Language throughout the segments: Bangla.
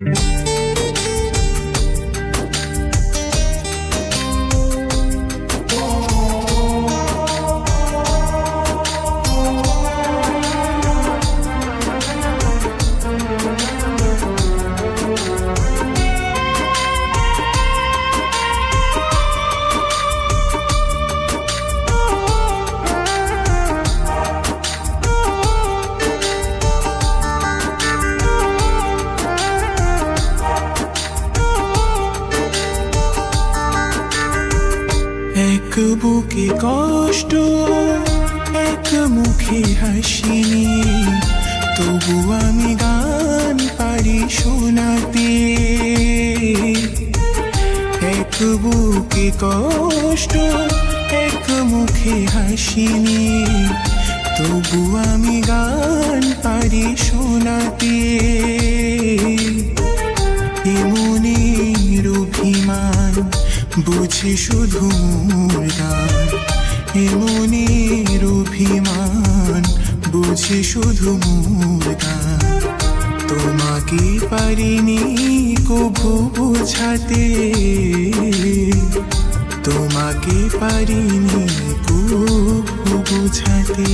এক বুকে কষ্ট, এক মুখে হাসিনি তবু আমি গান পারি শোনাতে। এক বুকে কষ্ট, এক মুখে হাসিনি তবু আমি গান পারি শোনাতে। বুঝি শুধু এমনের অভিমান। বুঝি শুধু গান তোমাকে পারিনি কভু বোঝাতে। তোমাকে পারিনি কভু বোঝাতে।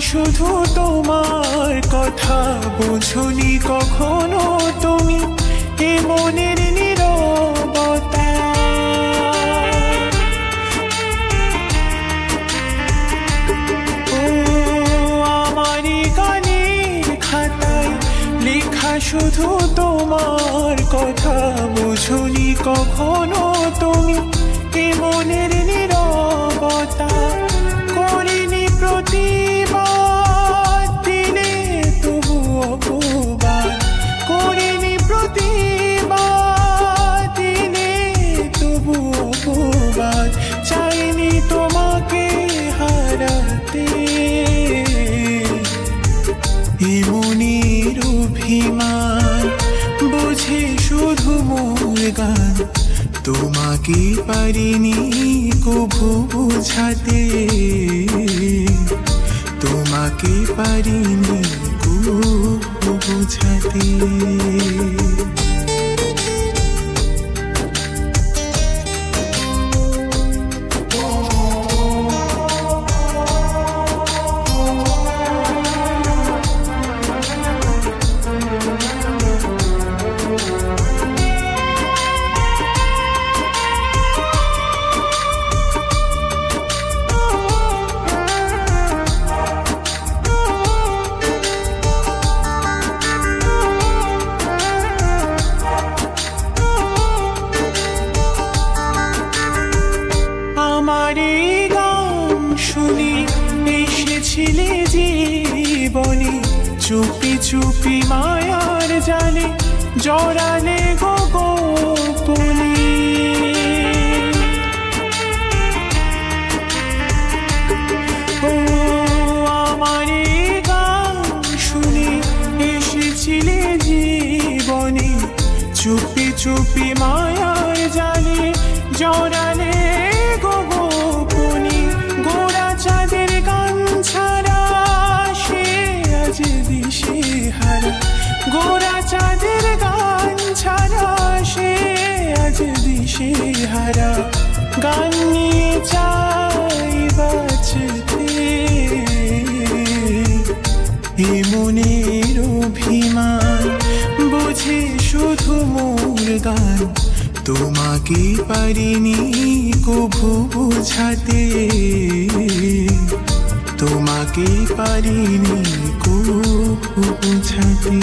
শুধু তোমার কথা বোঝনি কখনো তুমি এ মনের খাতায় লেখা শুধু তোমার কথা বোঝনি কখনো তুমি এ মনের নীরবতা অভিমান বুঝে শুধু মোর গান। তোমাকে পারিনি কভু বোঝাতে। তোমাকে পারিনি কভু বোঝাতে। আমার এই গান শুনি, এসেছিলে জীবনে। চুপি চুপি মায়ার জালে জড়ালে গো গোপনে। ও আমার এই গান শুনি, এসেছিলে জীবনে। চুপি চুপি মায়ার আজ দিশে হারা। গোড়া চাঁদের গান ছাড়া সে আজ দিশে হারা। গান নিয়ে চাই বাঁচতে। এ অভিমান, বুঝে শুধু মোর গান। তোমাকে পারিনি কভু বোঝাতে। তোমাকে পারিনি খুব বোঝাতে